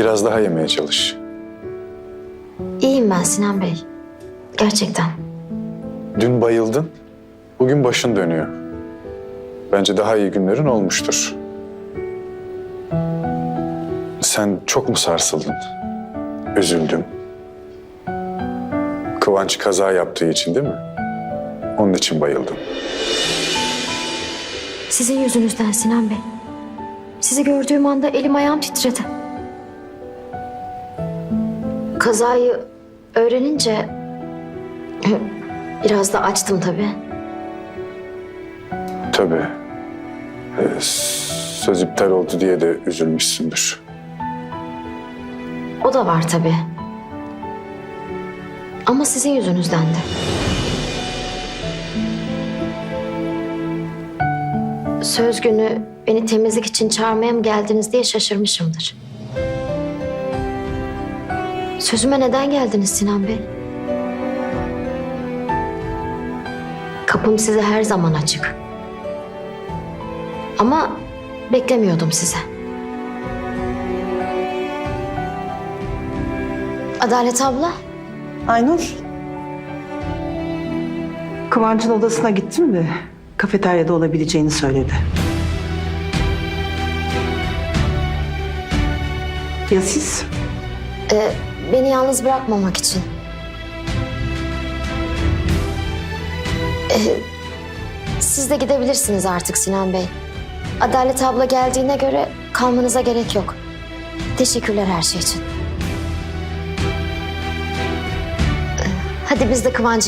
Biraz daha yemeye çalış. İyiyim ben Sinan Bey. Gerçekten. Dün bayıldın, bugün başın dönüyor. Bence daha iyi günlerin olmuştur. Sen çok mu sarsıldın? Üzüldün. Kıvanç kaza yaptığı için değil mi? Onun için bayıldın. Sizin yüzünüzden Sinan Bey. Sizi gördüğüm anda elim ayağım titredi. Kazayı öğrenince biraz da açtım tabii. Tabii. Ee, söz iptal oldu diye de üzülmüşsündür. O da var tabii. Ama sizin yüzünüzden de. Söz günü beni temizlik için çağırmaya mı geldiniz diye şaşırmışımdır. Sözüme neden geldiniz Sinan Bey? Kapım size her zaman açık. Ama beklemiyordum size. Adalet abla, Aynur. Kıvanç'ın odasına gittim de kafeteryada olabileceğini söyledi. Ya siz? e, beni yalnız bırakmamak için. E, siz de gidebilirsiniz artık Sinan Bey. Adalet abla geldiğine göre kalmanıza gerek yok. Teşekkürler her şey için. E, hadi biz de Kıvancı'nın